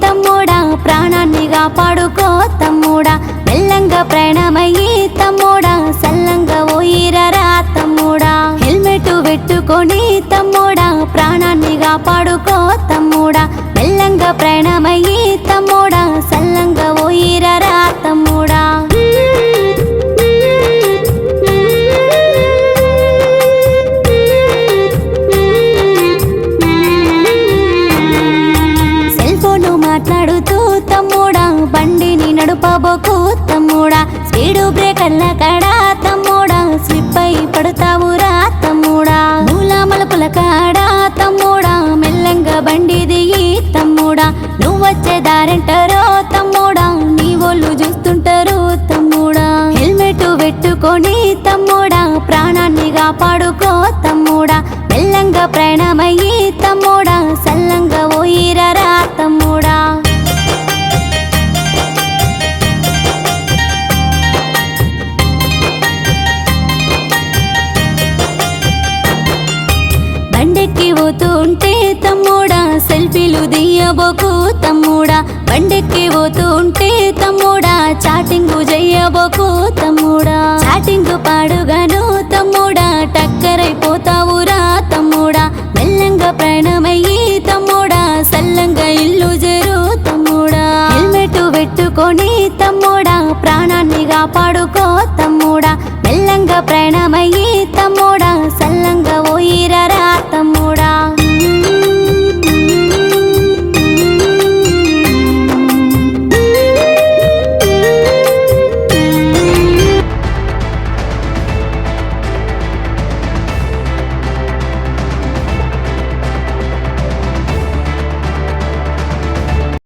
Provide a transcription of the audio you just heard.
తమ్ముడా ప్రాణాన్ని కాపాడుకో తమ్ముడా. మెల్లంగా ప్రయాణ నడుపాబో తమ్ముడా స్పీడు బ్రేకర్ల కడా తమ్ముడా. స్లిప్ అయి పడతావురా తమ్ముడా. మూల మలుపుల కాడా తమ్ముడా. మెల్లంగా బండి దిగి తమ్ముడా. నువ్వొచ్చే దారంటారో తమ్ముడా. నీ ఒళ్ళు చూస్తుంటారు తమ్ముడా. హెల్మెట్ పెట్టుకొని తమ్ముడా. ప్రాణాన్ని కాపాడుకో తమ్ముడా. మెల్లంగా ప్రయాణ బండెక్కి ఉంటే తమ్ముడా సెల్ఫీలు దియ్యబోకు తమ్ముడా. బండెక్కి పోతూ ఉంటే తమ్ముడా చాటింగు చెయ్యబోకు తమ్ముడా. చాటింగు పాడుగాను తమ్ముడా టక్